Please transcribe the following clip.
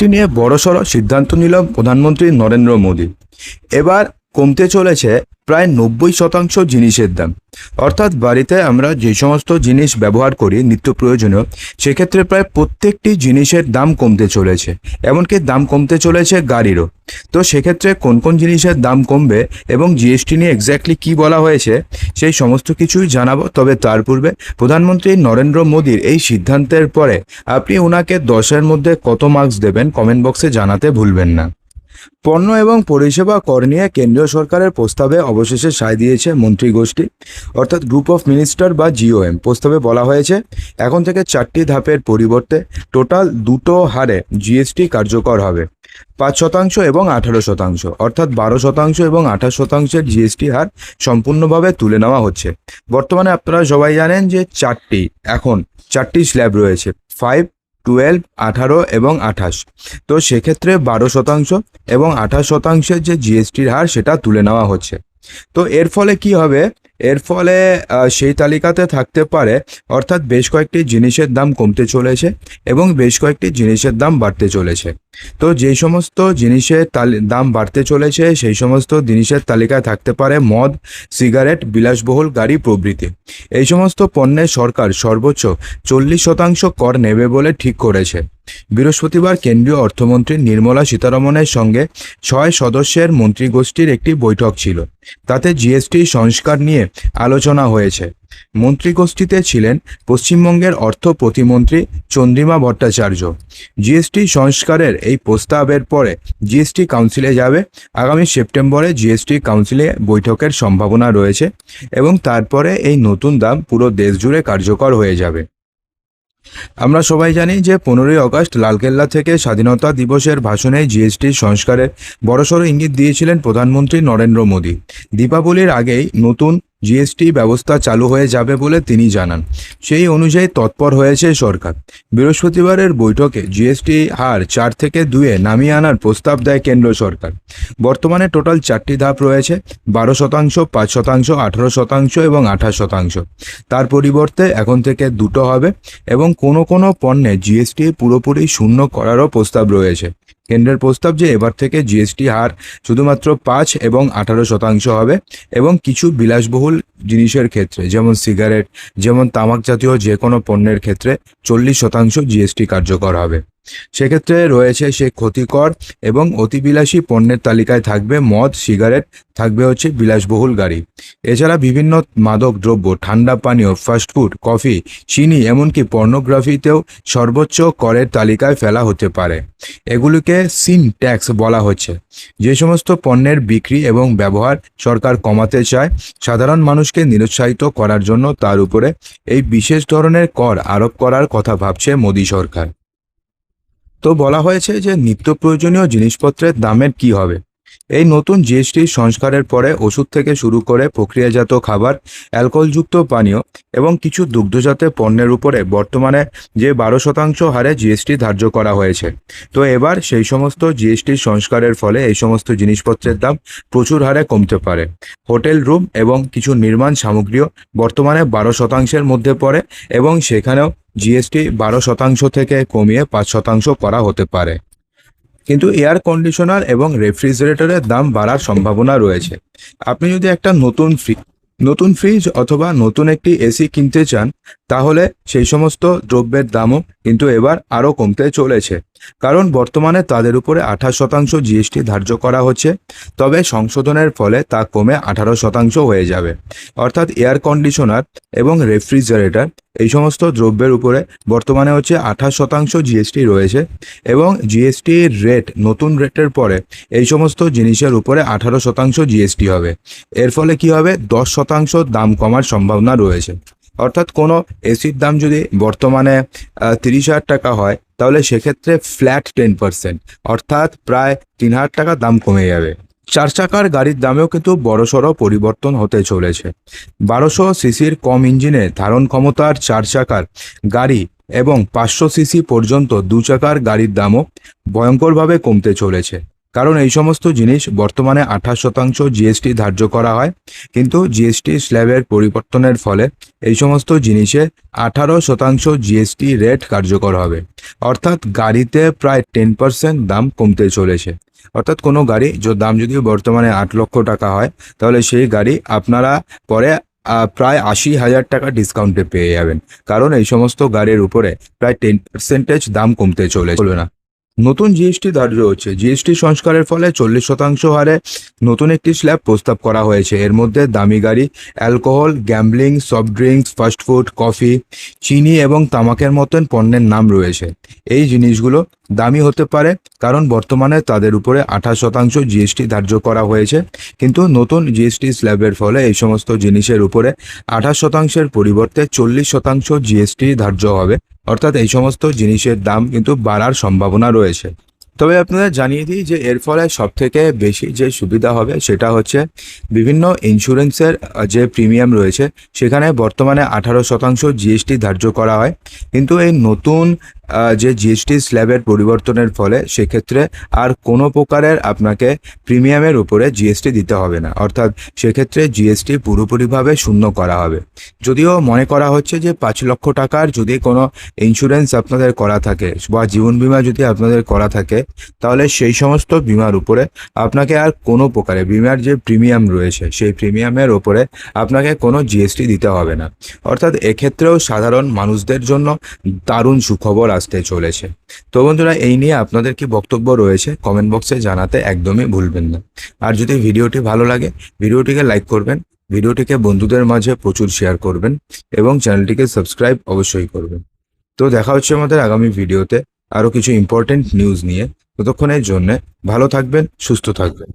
GST নিয়ে বড়সড় সিদ্ধান্ত নিল প্রধানমন্ত্রী নরেন্দ্র মোদী। এবার কমতে চলেছে প্রায় নব্বই শতাংশ জিনিসের দাম। অর্থাৎ বাড়িতে আমরা যে সমস্ত জিনিস ব্যবহার করি, নিত্য প্রয়োজনীয়, সেক্ষেত্রে প্রায় প্রত্যেকটি জিনিসের দাম কমতে চলেছে। এমনকি দাম কমতে চলেছে গাড়িরও। তো সেক্ষেত্রে কোন কোন জিনিসের দাম কমবে এবং জিএসটি নিয়ে এক্স্যাক্টলি কী বলা হয়েছে, সেই সমস্ত কিছুই জানাব। তবে তার পূর্বে প্রধানমন্ত্রী নরেন্দ্র মোদীর এই সিদ্ধান্তের পরে আপনি ওনাকে দশের মধ্যে কত মার্কস দেবেন কমেন্ট বক্সে জানাতে ভুলবেন না। পণ্য এবং পরিষেবা কর নিয়ে কেন্দ্রীয় সরকারের প্রস্তাবে অবশেষে সায় দিয়েছে মন্ত্রী গোষ্ঠী, অর্থাৎ গ্রুপ অফ মিনিস্টার বা জিওএম প্রস্তাবে বলা হয়েছে, এখন থেকে চারটি ধাপের পরিবর্তে টোটাল দুটো হারে জিএসটি কার্যকর হবে। পাঁচ শতাংশ এবং আঠারো শতাংশ, অর্থাৎ বারো শতাংশ এবং আঠাশ শতাংশের জিএসটি হার সম্পূর্ণভাবে তুলে নেওয়া হচ্ছে। বর্তমানে আপনারা সবাই জানেন যে চারটি, এখন চারটি স্ল্যাব রয়েছে ফাইভ টুয়েলভ আঠারো এবং আঠাশ। তো সেক্ষেত্রে বারো শতাংশ এবং আঠাশ শতাংশের যে জিএসটির হার সেটা তুলে নেওয়া হচ্ছে। তো এর ফলে কি হবে? এর ফলে সেই তালিকাতে থাকতে পারে, অর্থাৎ বেশ কয়েকটি জিনিসের দাম কমতে চলেছে এবং বেশ কয়েকটি জিনিসের দাম বাড়তে চলেছে। তো যে সমস্ত জিনিসের দাম বাড়তে চলেছে, সেই সমস্ত জিনিসের তালিকায় থাকতে পারে মদ, সিগারেট, বিলাসবহুল গাড়ি প্রভৃতি। এই সমস্ত পণ্যের সরকার সর্বোচ্চ চল্লিশ শতাংশ কর নেবে বলে ঠিক করেছে। বৃহস্পতিবার কেন্দ্রীয় অর্থমন্ত্রী নির্মলা সীতারমণের সঙ্গে ছয় সদস্যের মন্ত্রীগোষ্ঠীর একটি বৈঠক ছিল। তাতে জিএসটি সংস্কার নিয়ে আলোচনা হয়েছে। মন্ত্রীগোষ্ঠীতে ছিলেন পশ্চিমবঙ্গের অর্থ প্রতিমন্ত্রী চন্দ্রিমা ভট্টাচার্য। জিএসটি সংস্কারের এই প্রস্তাবের পরে জিএসটি কাউন্সিলে যাবে। আগামী সেপ্টেম্বরে জিএসটি কাউন্সিলে বৈঠকের সম্ভাবনা রয়েছে এবং তারপরে এই নতুন দাম পুরো দেশ জুড়ে কার্যকর হয়ে যাবে। আমরা সবাই জানি যে পনেরোই অগস্ট লালকেল্লা থেকে স্বাধীনতা দিবসের ভাষণে জিএসটি সংস্কারের বড়সড় ইঙ্গিত দিয়েছিলেন প্রধানমন্ত্রী নরেন্দ্র মোদী। দীপাবলির আগেই নতুন জিএসটি ব্যবস্থা চালু হয়ে যাবে বলে তিনি জানান। সেই অনুযায়ী তৎপর হয়েছে সরকার। বৃহস্পতিবারের বৈঠকে জিএসটি হার চার থেকে দুয়ে নামিয়ে আনার প্রস্তাব দেয় কেন্দ্র সরকার। বর্তমানে টোটাল চারটি ধাপ রয়েছে, বারো শতাংশ, পাঁচ শতাংশ, আঠারো শতাংশ এবং আঠাশ শতাংশ। তার পরিবর্তে এখন থেকে দুটো হবে এবং কোনো কোনো পণ্যে জিএসটি পুরোপুরি শূন্য করারও প্রস্তাব রয়েছে। কেন্দ্রের প্রস্তাব যে এবার থেকে জিএসটি হার শুধুমাত্র পাঁচ এবং আঠারো শতাংশ হবে এবং কিছু বিলাসবহুল জিনিসের ক্ষেত্রে, যেমন সিগারেট, যেমন তামাক জাতীয় যে কোনো পণ্যের ক্ষেত্রে চল্লিশ শতাংশ জিএসটি কার্যকর হবে। সেক্ষেত্রে রয়েছে সে ক্ষতিকর এবং অতিবিলাসী পণ্যের তালিকায় থাকবে মদ, সিগারেট, থাকবে হচ্ছে বিলাসবহুল গাড়ি। এছাড়া বিভিন্ন মাদক দ্রব্য, ঠান্ডা পানীয় ফাস্টফুড কফি চিনি, এমনকি পর্নোগ্রাফিতেও সর্বোচ্চ করের তালিকায় ফেলা হতে পারে। এগুলিকে সিন ট্যাক্স বলা হচ্ছে। যে সমস্ত পণ্যের বিক্রি এবং ব্যবহার সরকার কমাতে চায়, সাধারণ মানুষকে নিরুৎসাহিত করার জন্য তার উপরে এই বিশেষ ধরনের কর আরোপ করার কথা ভাবছে মোদী সরকার। তো বলা হয়েছে যে নিত্য প্রয়োজনীয় জিনিসপত্রের দামের কি হবে। এই নতুন জিএসটি সংস্কারের পরে ওষুধ থেকে শুরু করে প্রক্রিয়াজাত খাবার, অ্যালকোহলযুক্ত পানীয় এবং কিছু দুগ্ধজাত পণ্যের উপরে বর্তমানে যে বারো শতাংশ হারে জিএসটি ধার্য করা হয়েছে। তো এবার সেই সমস্ত জিএসটি সংস্কারের ফলে এই সমস্ত জিনিসপত্রের দাম প্রচুর হারে কমতে পারে। হোটেল রুম এবং কিছু নির্মাণ সামগ্রীও বর্তমানে বারো শতাংশের মধ্যে পড়ে এবং সেখানেও জিএসটি বারো শতাংশ থেকে কমিয়ে পাঁচ শতাংশ করা হতে পারে। কিন্তু এয়ার কন্ডিশনার এবং রেফ্রিজারেটরের দাম বাড়ার সম্ভাবনা রয়েছে। আপনি যদি একটা নতুন ফ্রি নতুন ফ্রিজ অথবা নতুন একটি এসি কিনতে চান, তাহলে সেই সমস্ত দ্রব্যের দামও কিন্তু এবার আরও কমতে চলেছে। কারণ বর্তমানে তাদের উপরে আঠাশ শতাংশ জিএসটি ধার্য করা হচ্ছে, তবে সংশোধনের ফলে তা কমে আঠারো শতাংশ হয়ে যাবে। অর্থাৎ এয়ার কন্ডিশনার এবং রেফ্রিজারেটর এই সমস্ত দ্রব্যের উপরে বর্তমানে হচ্ছে আঠাশ শতাংশ জিএসটি রয়েছে এবং জিএসটির রেট, নতুন রেটের পরে এই সমস্ত জিনিসের উপরে আঠারো শতাংশ জিএসটি হবে। এর ফলে কি হবে? দশ শতাংশ দাম কমার সম্ভাবনা রয়েছে। অর্থাৎ কোনো এসির দাম যদি বর্তমানে তিরিশ হাজার টাকা হয় তাহলে সেক্ষেত্রে ফ্ল্যাট টেন পার্সেন্ট অর্থাৎ প্রায় তিন হাজার টাকা দাম কমে যাবে। চার চাকার গাড়ির দামেও কিন্তু বড়সড় পরিবর্তন হতে চলেছে। বারোশো সিসির কম ইঞ্জিনে ধারণ ক্ষমতার চার চাকার গাড়ি এবং পাঁচশো সিসি পর্যন্ত দু চাকার গাড়ির দামও ভয়ঙ্করভাবে কমতে চলেছে। কারণ এই সমস্ত জিনিস বর্তমানে আঠাশ শতাংশ জিএসটি ধার্য করা হয়, কিন্তু জিএসটি স্ল্যাবের পরিবর্তনের ফলে এই সমস্ত জিনিসে আঠারো শতাংশ জিএসটি রেট কার্যকর হবে। অর্থাৎ গাড়িতে প্রায় টেন পার্সেন্ট দাম কমতে চলেছে। অর্থাৎ কোনো গাড়ি যার দাম যদি বর্তমানে আট লক্ষ টাকা হয়, তাহলে সেই গাড়ি আপনারা পরে প্রায় আশি হাজার টাকা ডিসকাউন্টে পেয়ে যাবেন। কারণ এই সমস্ত গাড়ির উপরে প্রায় টেন পার্সেন্টেজ দাম কমতে চলে চলবে না নতুন জিএসটি ধার্য হচ্ছে জিএসটি সংস্কারের ফলে চল্লিশ শতাংশ হারে নতুন একটি স্ল্যাব প্রস্তাব করা হয়েছে। এর মধ্যে দামি গাড়ি, alcohol, gambling, soft drinks fast food coffee, চিনি এবং তামাকের মতন পণ্যের নাম রয়েছে। এই জিনিসগুলো দামি হতে পারে কারণ বর্তমানে তাদের উপরে আঠাশ শতাংশ জিএসটি ধার্য করা হয়েছে। কিন্তু নতুন জিএসটি স্ল্যাবের ফলে এই সমস্ত জিনিসের উপরে আঠাশ শতাংশের পরিবর্তে চল্লিশ শতাংশ জিএসটি ধার্য হবে। অর্থাৎ এই সমস্ত জিনিসের দাম কিন্তু বাড়ার সম্ভাবনা রয়েছে। তবে আপনাদের জানিয়ে দিই যে এর ফলে সব থেকে বেশি যে সুবিধা হবে সেটা হচ্ছে বিভিন্ন ইন্স্যুরেন্সের যে প্রিমিয়াম রয়েছে, সেখানে বর্তমানে আঠারো শতাংশ জিএসটি ধার্য করা হয়। কিন্তু এই নতুন যে জিএসটি স্ল্যাবের পরিবর্তনের ফলে সেক্ষেত্রে আর কোনো প্রকারের আপনাকে প্রিমিয়ামের উপরে জিএসটি দিতে হবে না। অর্থাৎ সেক্ষেত্রে জিএসটি পুরোপুরিভাবে শূন্য করা হবে। যদিও মনে করা হচ্ছে যে পাঁচ লক্ষ টাকার যদি কোনো ইন্স্যুরেন্স আপনাদের করা থাকে বা জীবন বিমা যদি আপনাদের করা থাকে, তাহলে সেই সমস্ত বিমার উপরে আপনাকে আর কোনো প্রকারে বিমার যে প্রিমিয়াম রয়েছে, সেই প্রিমিয়ামের ওপরে আপনাকে কোনো জিএসটি দিতে হবে না। অর্থাৎ এক্ষেত্রেও সাধারণ মানুষদের জন্য দারুণ সুখবর আসতে চলেছে। তো বন্ধুরা, এই নিয়ে আপনাদের কি বক্তব্য রয়েছে কমেন্ট বক্সে জানাতে একদমই ভুলবেন না। আর যদি ভিডিওটি ভালো লাগে, ভিডিওটিকে লাইক করবেন, ভিডিওটিকে বন্ধুদের মাঝে প্রচুর শেয়ার করবেন এবং চ্যানেলটিকে সাবস্ক্রাইব অবশ্যই করবেন। তো দেখা হচ্ছে আমাদের আগামী ভিডিওতে আরও কিছু ইম্পর্টেন্ট নিউজ নিয়ে। ততক্ষণের জন্য ভালো থাকবেন, সুস্থ থাকবেন।